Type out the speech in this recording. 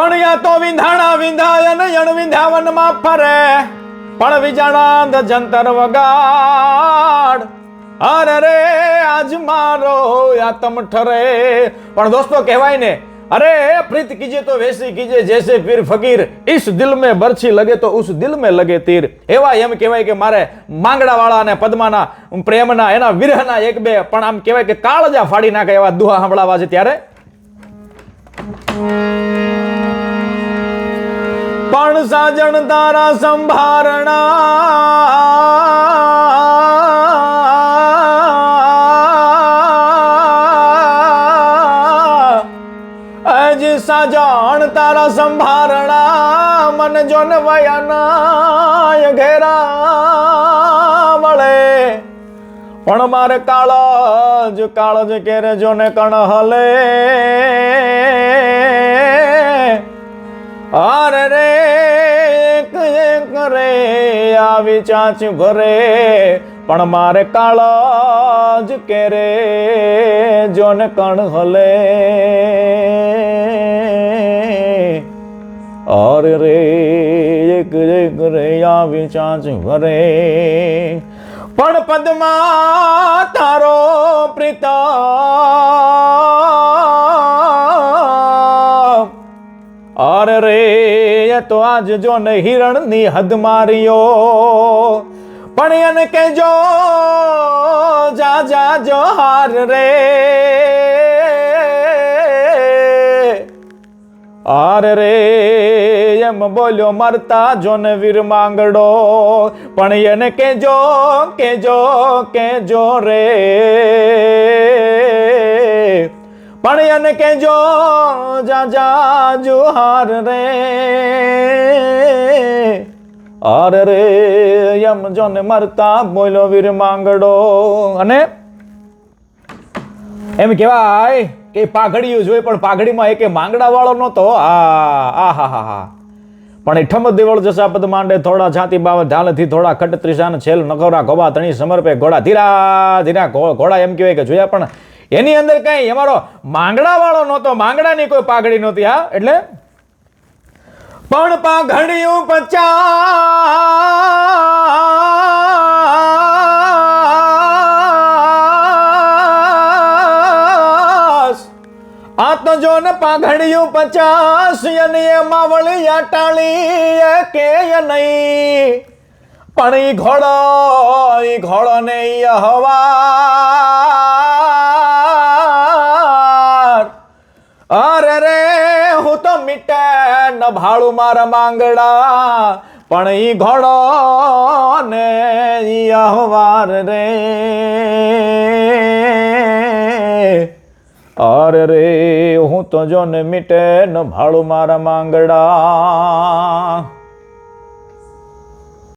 પણ યા તો વિંધાણા વિંધાય નયણ યણ વિંધાવનમાં ફરે. પણ વિજાણાંદ જંતર વગાડ. અરે રે, આજ મારો આતમ ઠરે. પણ દોસ્તો, કહેવાય ને, અરે, પ્રીત કીજે તો વેસી કીજે, જેસે પીર ફકીર. ઈસ દિલ મે બરછી લગે તો ઉસ દિલ મે લગે તીર. એવા એમ કહેવાય કે મારે માંગડાવાળા અને પદ્માના, પ્રેમના, એના વિરહના એક બે, પણ આમ કહેવાય કે કાળજા ફાડી નાખે એવા દુહા સાંભળાવા છે ત્યારે. પણ સાજણ તારા સંભારણા. અજ સાજણ તારા સંભારણા, મન જોન વયાના ઘેરા વળે. પણ મારે કાળજ કાળજ કેરે જોને કણ હલે. અરે રે એક રે, આવી ચાંચ ભરે. પણ મારે કાળજ કેરે, જોને કણ હલે. અરે રે, એક એક રે, આવી ચાંચ ભરે. પણ પદમાં, તારો પ્રીતા અરે રે, એ તો આજ જો ને હિરણની હદ માર્યો. પણ એને કેજો જા જા જો હાર રે. અરે રે, એમ બોલ્યો મરતા જો ને વીર માંગડો. પણ એને કેજો કેજો કેજો રે. પણ કેજો જા જા જુહાર રે અરે રે યમ જો ને મરતા બોલો વીર માંગડો અને એમ કહેવાય કે પાઘડીયું જોઈ પણ પાઘડીમાં એકે માંગડા વાળો નહોતો. આ હા હા હા. પણ એ ઠમ દેવળ જસા પદ માંડે થોડા છાતી બાવ ઢાલથી થોડા ખટ ત્રિશાન છેલ નખોરા ગોબા તણી સમર્પે ઘોડા ધીરા ધીરા ઘોડા એમ કહેવાય કે જોયા પણ એની અંદર કઈ અમારો માંગડા વાળો નહોતો માંગડાની કોઈ પાઘડી નહોતી, હા? એટલે? પણ પાઘડિયું પચાસ. આ તો જો ને પાઘડિયું પચાસ અને એમાં વળી અટાળી કે નહીં. પણ ઈ ઘોડો ઈ ઘોડો ને ઈ અરે રે, હું તો મીટે ન ભાળું મારા માંગડા. પણ ઈ ઘોડો ને ઈ અહવાર રે. અરે રે, હું તો જો ને મીટે ન ભાળું મારા માંગડા.